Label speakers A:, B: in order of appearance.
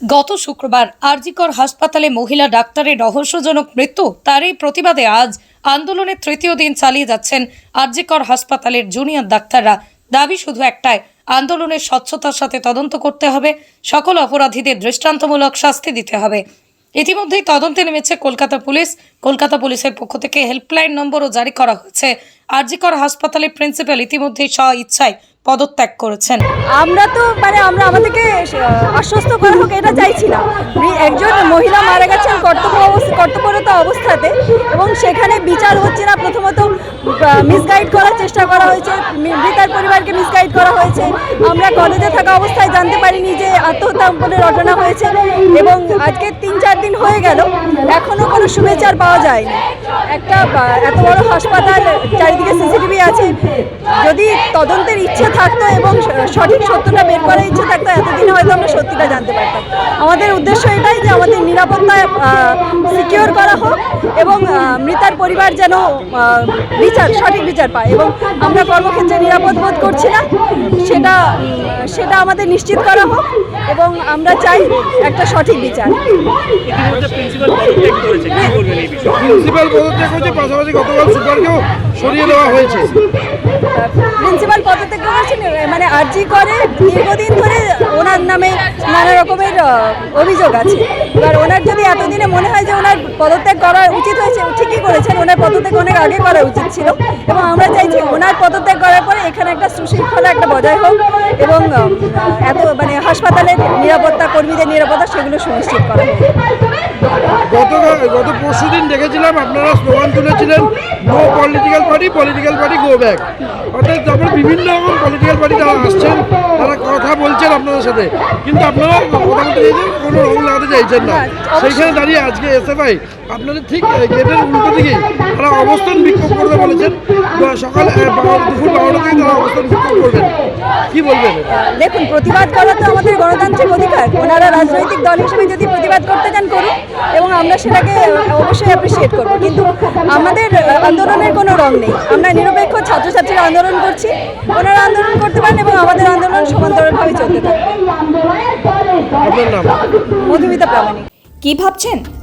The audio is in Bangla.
A: গত শুক্রবার আরজিকর হাসপাতালে মহিলা ডাক্তারের রহস্যজনক মৃত্যু, তারই প্রতিবাদে আজ আন্দোলনের তৃতীয় দিন চালিয়ে যাচ্ছেন আরজিকর হাসপাতালের জুনিয়র ডাক্তাররা। দাবি শুধু একটাই, আন্দোলনের স্বচ্ছতার সাথে তদন্ত করতে হবে, সকল অপরাধীদের দৃষ্টান্তমূলক শাস্তি দিতে হবে। ইতিমধ্যেই তদন্তে নেমেছে কলকাতা পুলিশ। কলকাতা পুলিশের পক্ষ থেকে হেল্পলাইন নম্বরও জারি করা হয়েছে। আরজিকর হাসপাতালের প্রিন্সিপাল ইতিমধ্যেই স্ব ইচ্ছায় পদত্যাগ করেছেন।
B: আমরা তো মানে আমরা আমাদেরকে আশ্বস্ত করা হোক, এটা চাইছিলাম। না একজন মহিলা মারা গেছেন, কর্তব্য কর্তব্যরত মিসগাইড করার চেষ্টা করা হয়েছে। মৃতার পরিবারকে মিসগাইড করা হয়েছে। আমরা কলেজে থাকা অবস্থায় জানতে পারিনি যে আত্মহত্যা ঘটনা হয়েছে এবং আজকে তিন চার দিন হয়ে গেল এখনও কোনো সুবিচার পাওয়া যায়নি। একটা এত বড় হাসপাতাল, চারিদিকে সিসিটিভি আছে। যদি তদন্তের ইচ্ছে থাকতো এবং সঠিক সত্যটা বের করার ইচ্ছে থাকতো, এতদিন হয়তো আমরা সত্যিটা জানতে পারতাম। আমাদের উদ্দেশ্য এটাই যে আমাদের নিরাপত্তা সিকিওর করা হোক এবং মৃতার পরিবার যেন বিচার সঠিক বিচার পায় এবং আমরা কর্মক্ষেত্রে নিরাপদ বোধ করছি না। সেটা সেটা আমাদের নিশ্চিত করা হোক এবং আমরা চাই একটা সঠিক বিচার।
C: প্রিন্সিপাল পদত্যাগ
D: হয়েছে পাশাপাশি গতকাল সুপারকেও সরিয়ে দেওয়া হয়েছে।
B: প্রিন্সিপাল পদত্যাগ করেছেন মানে আর্জি করে দীর্ঘদিন ধরে ওনার নামে নানা রকমের অভিযোগ আছে। এবার ওনার যদি এতদিনে মনে হয় যে ওনার পদত্যাগ করা উচিত হয়েছে ঠিকই করেছেন ওনার পদত্যাগ অনেক আগে করা উচিত ছিল। এবং আমরা চাইছি ওনার পদত্যাগ করার পরে এখানে একটা সুশৃঙ্খলা একটা বজায় হোক এবং এত মানে হাসপাতালের নিরাপত্তা কর্মীদের নিরাপত্তা সেগুলো সুনিশ্চিত করা
D: গতকাল গত পরশু দিন দেখেছিলাম আপনারা স্লোগান তুলেছিলেন no political party political party go back অর্থাৎ তারপরে বিভিন্ন রকম পলিটিক্যাল পার্টি তারা আসছেন তারা কথা বলছেন আপনাদের সাথে। কিন্তু আপনারা কথা বলতে চাইছেন কোনো রং লাগাতে চাইছেন না। সেইখানে দাঁড়িয়ে আজকে এসে এসএফআই আপনাদের ঠিক গেটের উল্টো দিকেই তারা অবস্থান বিক্ষোভ করতে বলেছেন। সকাল দুপুর বারোটা থেকে তারা অবস্থান বিক্ষোভ করবেন। কি বলবেন?
B: দেখুন প্রতিবাদ করা তো আমাদের গণতান্ত্রিক অধিকার। ওনারা রাজনৈতিক দল হিসেবে যদি প্রতিবাদ করতে চান করুন এবং আমরা সেটাকে অবশ্যই অ্যাপ্রিসিয়েট করব। কিন্তু আমাদের আন্দোলনের কোনো রং নেই। আমরা নিরপেক্ষ ছাত্রছাত্রীরা আন্দোলন করছি। ওনারা আন্দোলন করতে পারেন এবং আমাদের আন্দোলন সমান্তরালভাবে চলতে
D: নাম?
B: মধুমিতা প্রামাণিক।
E: কি ভাবছেন?